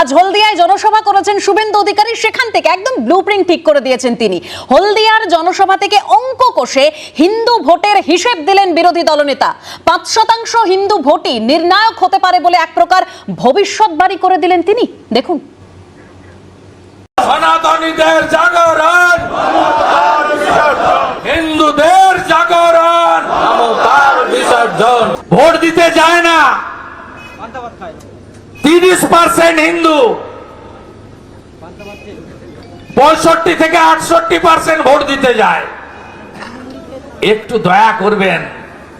আজ হলদিয়ায় জনসভা করেছেন শুভেন্দু অধিকারী। সেখান থেকে একদম ব্লু ঠিক করে দিয়েছেন তিনি। হলদিয়ার জনসভা থেকে অঙ্ক কষে হিন্দু ভোটের হিসেব দিলেন বিরোধী দলনেতা। পাঁচ শতাংশ হিন্দু ভোটই নির্ণায়ক হতে পারে বলে এক প্রকার ভবিষ্যৎবাড়ি করে দিলেন তিনি। দেখুন সনাতনীদের জাগরণ হিন্দুদের জাগরণ মমতার বিসর্জন ভোট দিতে যায় না তিরিশ পার্সেন্ট হিন্দু। পঁয়ষট্টি থেকে আটষট্টি পার্সেন্ট ভোট দিতে যায়। একটু দয়া করবেন।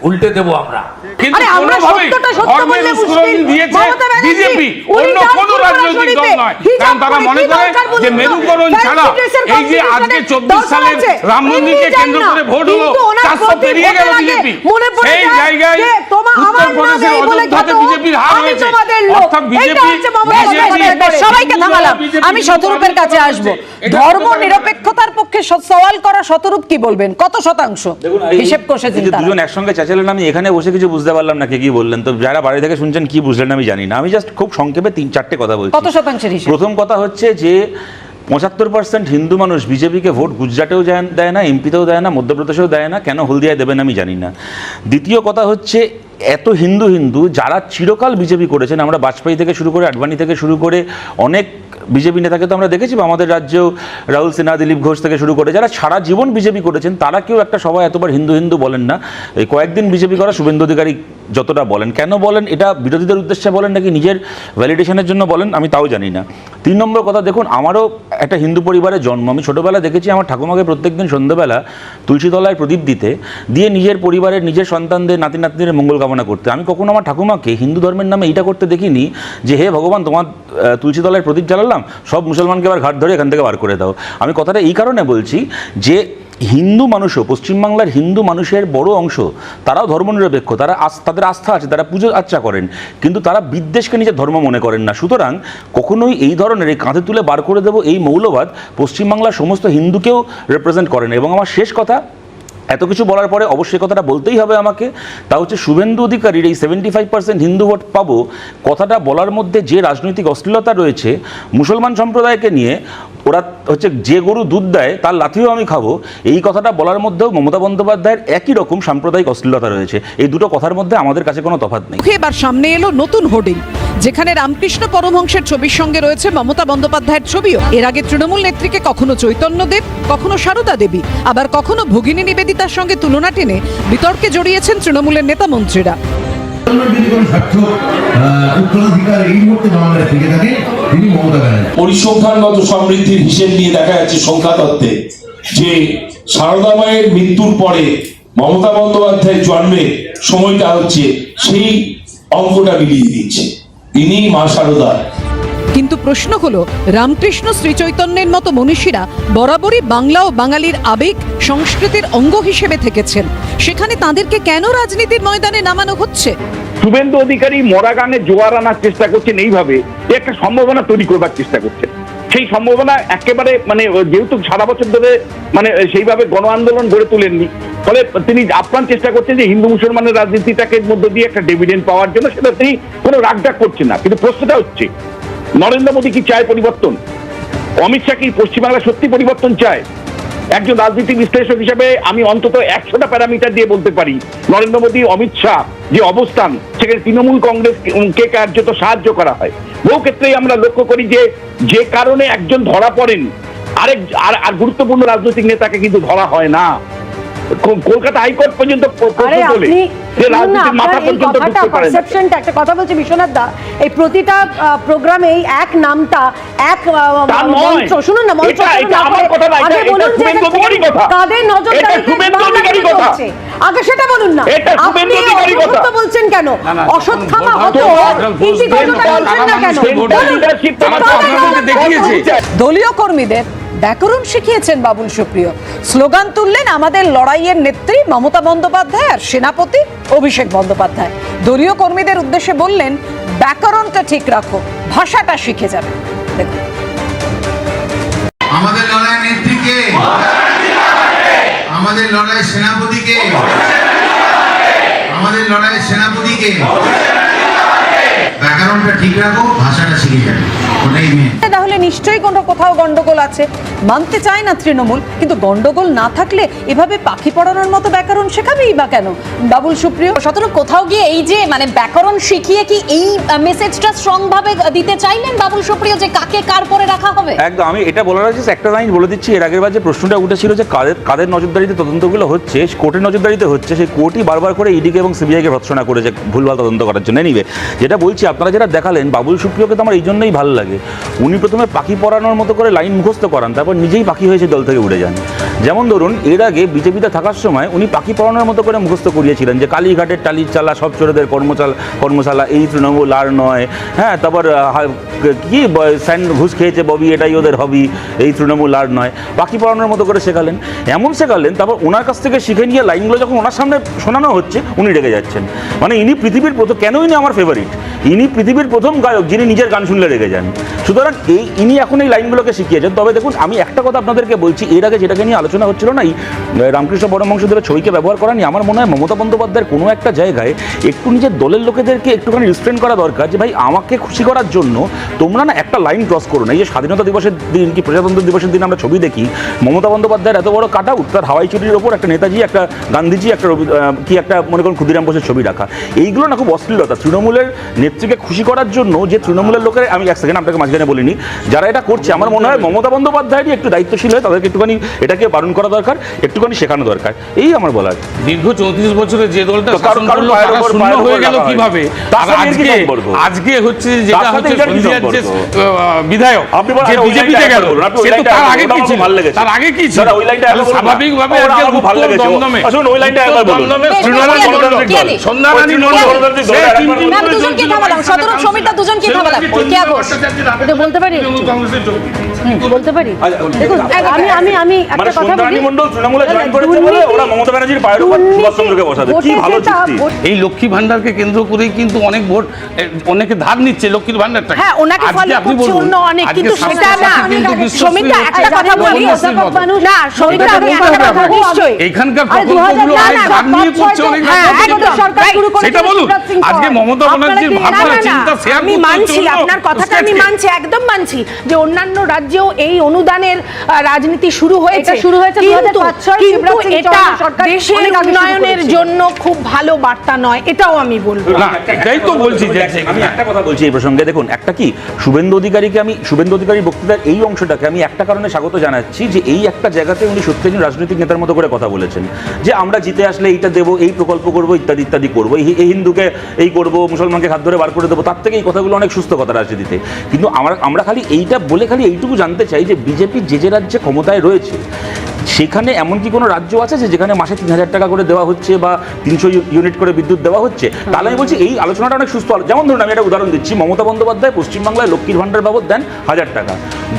উল্টে দেবো আমরা। কিন্তু আরে আমরা কোনোভাবেই সত্যটা সত্য ধর্মের বললে উস্কানি মুশকিল। দিয়েছে মমতা ব্যানার্জি, বিজেপি অন্য চান রাজনৈতিক দল নয়। কারণ তারা মনে করে যে মেরুকরণ ছাড়া এই যে আজকে চব্বিশ সালের রাম মন্দিরকে কেন্দ্র করে ভোট হলো চারশো পেরিয়ে গেল বিজেপি। সেই জায়গায় যে তোমা- আমার উত্তর নাম প্রদেশের এই বলে অযোধ্যাতে বিজেপির হার আমি হয়েছে। অর্থাৎ বিজেপি হচ্ছে মমতা বিজেপি বন্দ্যোপাধ্যায়ের সবাইকে থামালাম। আমি শতরূপের কাছে আসব। ধর্ম। নিরপেক্ষতার পক্ষে সওয়াল করা শতরূপ কি বলবেন? কত শতাংশ? হিসেব কষেছেন তারা। দুজন একসঙ্গে চেঁচালেন আমি এখানে বসে কিছু বুঝতে পারলাম না কে কি বললেন। তো যারা বাড়ি থেকে শুনছেন কি বুঝলেন আমি জানি না। আমি জাস্ট খুব সংক্ষেপে তিন চারটে কথা বলছি। কত শতাংশের হিসেব? প্রথম কথা হচ্ছে যে পঁচাত্তর পার্সেন্ট হিন্দু মানুষ বিজেপিকে ভোট গুজরাটেও দেয় না এমপিতেও দেয় না মধ্যপ্রদেশেও দেয় না কেন হলদিয়ায় দেবেন আমি জানি না। দ্বিতীয় কথা হচ্ছে এত হিন্দু হিন্দু যারা চিরকাল বিজেপি করেছেন, আমরা বাজপেয়ী থেকে শুরু করে আডবাণী থেকে শুরু করে অনেক বিজেপি নেতাকে তো আমরা দেখেছি আমাদের রাজ্যেও রাহুল সিনহা, দিলীপ ঘোষ থেকে শুরু করে যারা সারা জীবন বিজেপি করেছেন, তারা কেউ একটা সবাই এতবার হিন্দু হিন্দু বলেন না। এই কয়েকদিন বিজেপি করা শুভেন্দু অধিকারী যতটা বলেন, কেন বলেন, এটা বিরোধীদের উদ্দেশ্যে বলেন নাকি নিজের ভ্যালিডেশনের জন্য বলেন, আমি তাও জানি না। তিন নম্বর কথা, দেখুন, আমারও একটা হিন্দু পরিবারের জন্ম, আমি ছোটোবেলা দেখেছি আমার ঠাকুমাকে প্রত্যেকদিন সন্ধ্যেবেলা তুলসীতলায় প্রদীপ দিতে, দিয়ে নিজের পরিবারের নিজের সন্তানদের নাতি নাতনিদের মঙ্গল কামনা করতে। আমি কখনো আমার ঠাকুমাকে হিন্দু ধর্মের নামে এটা করতে দেখিনি যে, হে ভগবান, তোমার তুলসী তুলসীতলায় প্রদীপ জ্বালালাম, সব মুসলমানকে আবার ঘাট ধরে এখান থেকে বার করে দাও। আমি কথাটা এই কারণে বলছি যে, হিন্দু মানুষও, পশ্চিমবাংলার হিন্দু মানুষের বড় অংশ, তারাও ধর্মনিরপেক্ষ, তারা তাদের আস্থা আছে, তারা পুজো আর্চা করেন, কিন্তু তারা বিদ্বেষকে নিজের ধর্ম মনে করেন না। সুতরাং কখনোই এই ধরনের এই কাঁধে তুলে বার করে দেবো এই মৌলবাদ পশ্চিমবাংলার সমস্ত হিন্দুকেও রিপ্রেজেন্ট করেন এবং আমার শেষ কথা এত কিছু বলার পরে অবশ্যই কথাটা বলতেই হবে আমাকে। তা হচ্ছে শুভেন্দু অধিকারীর এই seventy five percent Hindu vote পাবো, কথাটা বলার মধ্যে যে রাজনৈতিক অশ্লীলতা রয়েছে, মুসলমান সম্প্রদায়কে নিয়ে ওরা হচ্ছে যে গরু দুধ দেয়, তার লাথিও আমি খাব, এই কথাটা বলার মধ্যেও মমতা বন্দ্যোপাধ্যায়ের একই রকম সাম্প্রদায়িক অশ্লীলতা রয়েছে। এই দুটো কথার মধ্যে আমাদের কাছে কোনো তফাৎ নেই। এবার সামনে এলো নতুন হোর্ডিং। যেখানে রামকৃষ্ণ পরমহংসের ছবির সঙ্গে রয়েছে মমতা বন্দ্যোপাধ্যায়ের ছবিও। এর আগে তৃণমূল নেত্রীকে কখনো চৈতন্য দেব, কখনো সারদা দেবী, আবার কখনো ভগিনী নিবেদিতার সঙ্গে তুলনা টেনে বিতর্কে জড়িয়েছেন তৃণমূলের নেতা মন্ত্রীরা। পরিসংখ্যানগত সমৃদ্ধির হিসেব নিয়ে দেখা যাচ্ছে সংখ্যাতত্ত্বে যে সারদা মায়ের মৃত্যুর পরে মমতা বন্দ্যোপাধ্যায়ের জন্মের সময়টা হচ্ছে সেই অঙ্কটা মিলিয়ে দিচ্ছে। তিনি মা সারদা। কিন্তু প্রশ্ন হলো রামকৃষ্ণ শ্রীচৈতন্যের মতো মনীষীরা বরাবরই বাংলা ও বাঙালির আবেগ সংস্কৃতির অঙ্গ হিসেবে থেকেছেন। সেখানে তাদেরকে কেন রাজনীতির ময়দানে নামানো হচ্ছে? শুভেন্দু অধিকারী মরা গানে জোয়ার আনার চেষ্টা করছেন এইভাবে একটা সম্ভাবনা তৈরি করবার চেষ্টা করছেন। সেই সম্ভাবনা একেবারে মানে যেহেতু সারা বছর ধরে মানে সেইভাবে গণ আন্দোলন গড়ে তুলেননি, ফলে তিনি আপ্রাণ চেষ্টা করছেন যে হিন্দু মুসলমানের রাজনীতিটাকে মধ্য দিয়ে একটা ডিভিডেন্ড পাওয়ার জন্য, সেটা তিনি কোনো রাগডাক করছেন না। কিন্তু প্রশ্নটা হচ্ছে, নরেন্দ্র মোদী কি চায় পরিবর্তন? অমিত শাহ কি পশ্চিমবাংলা সত্যি পরিবর্তন চায়? একজন রাজনীতি বিশ্লেষক হিসেবে আমি অন্তত একশোটা প্যারামিটার দিয়ে বলতে পারি, নরেন্দ্র মোদী, অমিত শাহ যে অবস্থান, সেখানে তৃণমূল কংগ্রেস কে কার্যত সাহায্য করা হয়? বহু ক্ষেত্রেই আমরা লক্ষ্য করি যে যে কারণে একজন ধরা পড়েন, আরেক আর গুরুত্বপূর্ণ রাজনৈতিক নেতাকে কিন্তু ধরা হয় না। কলকাতা হাইকোর্ট পর্যন্ত আরে আপনি মাথা ঢুকতে একটা কথা বলছে বিশ্বনাথ দা এই প্রতিটা প্রোগ্রামে এক নামটা এক শুনুন না আগে বলুন যে। কাদের? আগে সেটা বলুন না আপনি। অসত্য বলছেন কেন ইতি কথাটা বলছেন না? দলীয় কর্মীদের ব্যাকরণ শিখিয়েছেন বাবুল সুপ্রিয়। স্লোগান তুললেন আমাদের লড়াইয়ের নেত্রী মমতা বন্দ্যোপাধ্যায় আর সেনাপতি অভিষেক বন্দ্যোপাধ্যায়। দলীয় কর্মীদের উদ্দেশ্যে বললেন ব্যাকরণটা ঠিক রাখো ভাষাটা শিখে যাবে। দেখুন। আমাদের লড়াই নেত্রীকে আমাদের লড়াই সেনাপতিকে আমাদের লড়াই সেনাপতিকে ব্যাকরণটা ঠিক রাখো ভাষাটা শিখে যাবে। ওটাই মেন তাহলে নিশ্চয়ই কোনো কোথাও গন্ডগোল আছে। মানতে চায় না তৃণমূল কিন্তু গন্ডগোল না থাকলে এভাবে পাখি পড়ানোর মতো ব্যাকরণ শেখাবেই বা কেন? বাবুল সুপ্রিয়। শতনু কোথাও গিয়ে এই যে মানে ব্যাকরণ শিখিয়ে কি এই মেসেজটা স্ট্রং ভাবে দিতে চাইলেন বাবুল সুপ্রিয় যে কাকে কার পরে রাখা হবে? একদম আমি এটা বলার আছে একটা লাইন বলে দিচ্ছি। এর আগের বার যে প্রশ্নটা উঠেছিল যে কাদের কাদের নজরদারিতে তদন্তগুলো হচ্ছে কোর্টের নজরদারিতে হচ্ছে সেই কোর্টই বারবার করে ইডিকে এবং সিবিআইকে ভৎসনা করেছে ভুলভাল তদন্ত করার জন্য। নিবে যেটা বলছি আপনারা যেটা দেখালেন বাবুল সুপ্রিয়কে তো আমার এই জন্যই ভালো লাগে। উনি প্রথমে পাখি পড়ানোর মতো করে লাইন মুখস্থ করান তারপর নিজেই পাখি হয়েছে দল থেকে উড়ে যান। যেমন ধরুন, এর আগে বিজেপিতে থাকার সময় উনি পাখি পড়ানোর মতো করে মুখস্থ করিয়েছিলেন যে কালীঘাটের টালির চালা সব চোরদের কর্মচাল, কর্মশালা, এই তৃণমূল আর নয়। হ্যাঁ তারপর কি স্যান্ড ঘুষ খেয়েছে ববি, এটাই ওদের হবি এই তৃণমূল আর নয়। পাখি পড়ানোর মতো করে শেখালেন। এমন শেখালেন, তারপর ওনার কাছ থেকে শিখে নিয়ে লাইনগুলো যখন ওনার সামনে শোনানো হচ্ছে, উনি রেগে যাচ্ছেন। মানে ইনি পৃথিবীর প্রথম কেন ইনি আমার ফেভারিট ইনি পৃথিবীর প্রথম গায়ক যিনি নিজের গান শুনলে রেগে যান। সুতরাং এই, ইনি এখন এই লাইনগুলোকে শিখিয়েছেন। তবে দেখুন, আমি একটা কথা আপনাদেরকে বলছি, এর আগে যেটাকে নিয়ে আলোচনা হচ্ছিল না, এই রামকৃষ্ণ পরমহংসদেবের ছবিকে ব্যবহার করা নিয়ে, আমার মনে হয় মমতা বন্দ্যোপাধ্যায়ের কোনো একটা জায়গায় একটু নিজের দলের লোকেদেরকে একটুখানি রিস্ট্রেন করা দরকার যে, ভাই, আমাকে খুশি করার জন্য তোমরা না একটা লাইন ক্রস করো না। এই যে স্বাধীনতা দিবসের দিন কি প্রজাতন্ত্র দিবসের দিন আমরা ছবি দেখি, মমতা বন্দ্যোপাধ্যায়ের এত বড় কাটা তার হাওয়াই চুরির ওপর একটা নেতাজি, একটা গান্ধীজি, একটা কি একটা মনে করুন ক্ষুদিরাম বোসের ছবি রাখা। এইগুলো না খুব অশ্লীলতা। তৃণমূলের নেত্রীকে খুশি করার জন্য যে তৃণমূলের লোকের, আমি এক সেকেন্ড আপনাকে মাঝখানে বলিনি, যারা এটা করছে, আমার মনে হয় মমতা বন্দ্যোপাধ্যায়েরই একটু দায়িত্বশীল হয়ে তাদেরকে একটুখানি এটাকে বারণ করা দরকার একটুখানি শেখানো দরকার। এই আমার বলার। দীর্ঘ চৌত্রিশ বছরে যে দলটা হয়ে গেল কীভাবে? আজকে আজকে হচ্ছে যেটা হচ্ছে বিধায়ক আপনি বিজেপিতে গেল তার আগে কি ছিল? তার আগে কি ছিল। স্বাভাবিকভাবে আজকে ভালো লেগেছে। দমদমে। আসুন, ওই লাইনটা একবার বলুন। সন্ধ্যা রানী কে এটা বলতে পারি? বলতে পারি। আচ্ছা, দেখুন আমি আমি আমি মানে একটা কথা বলি। মণ্ডল তৃণমূলে না, না, জয়েন করেছে বলে ওরা মমতা ব্যানার্জির পায়ের উপর সুভাষচন্দ্রকে বসাবে কি ভালো চুক্তি? এই লক্ষ্মী ভান্ডারকে কেন্দ্র করেই কিন্তু অনেক ভোট অনেকে ধার নিচ্ছে লক্ষ্মীর ভান্ডারটা হ্যাঁ, ওনাকে follow করছে অন্য অনেক, কিন্তু সেটা না। সমিতা, একটা কথা বলি। না, সমিতা, আমি একটা কথা নিশ্চয়ই। এইখানকার আরে, 2000 প্রকল্পগুলো না, ধার নিয়ে করছে অনেক হ্যাঁ, সেটা বলুন। আজকে মমতা ব্যানার্জির ভাবনা চিন্তা শেয়ার আমি মানছি আপনার কথাটা আমি মানছি একদম মানছি যে অন্যান্য রাজ্যেও এই অনুদানের রাজনীতি শুরু হয়েছে। শুরু হয়েছে কিন্তু 2005 কিন্তু শিবরাজ সিং এটা দেশের উন্নয়নের জন্য খুব ভালো বার্তা নয় এটাও আমি বলব। এটাই তো বলছি যে আমি একটা কথা বলছি এই প্রসঙ্গে। দেখুন একটা কি শুভেন্দু অধিকারীকে আমি শুভেন্দু অধিকারী বক্তৃতার এই অংশটাকে আমি একটা কারণে স্বাগত জানাচ্ছি যে এই একটা জায়গাতে উনি সত্যি একজন রাজনৈতিক নেতার মতো করে কথা বলেছেন। যে আমরা জিতে আসলে এইটা দেবো এই প্রকল্প করব ইত্যাদি ইত্যাদি করব। এই এই হিন্দুকে এই করব মুসলমানকে হাত ধরে বার করে দেবো তার থেকে এই কথাগুলো অনেক সুস্থ কথা দিতে কিন্তু আমরা আমরা খালি এইটা বলে খালি এইটুকু জানতে চাই যে বিজেপি যে যে রাজ্যে ক্ষমতায় রয়েছে সেখানে এমন কি কোনো রাজ্য আছে যে যেখানে মাসে তিন হাজার টাকা করে দেওয়া হচ্ছে বা তিনশো ইউনিট করে বিদ্যুৎ দেওয়া হচ্ছে? তাহলে আমি বলছি এই আলোচনাটা অনেক সুস্থ যেমন ধরুন আমি একটা উদাহরণ দিচ্ছি। মমতা বন্দ্যোপাধ্যায় পশ্চিমবাংলায় লক্ষ্মীর ভান্ডার বাবদ দেন হাজার টাকা।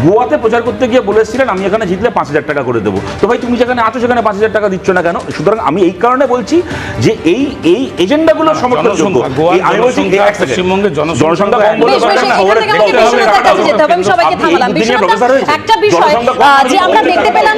গোয়াতে প্রচার করতে গিয়ে বলেছিলেন আমি এখানে জিতলে পাঁচ হাজার টাকা করে দেবো। তো ভাই তুমি যেখানে আছো সেখানে পাঁচ হাজার টাকা দিচ্ছ না কেন? সুতরাং আমি এই কারণে বলছি যে এই এই এজেন্ডাগুলো সমর্থনযোগ্য আমি বলছি। পশ্চিমবঙ্গের জনসংখ্যা কম বলে বেশ, একটা বিষয় যে আমরা দেখতে পেলাম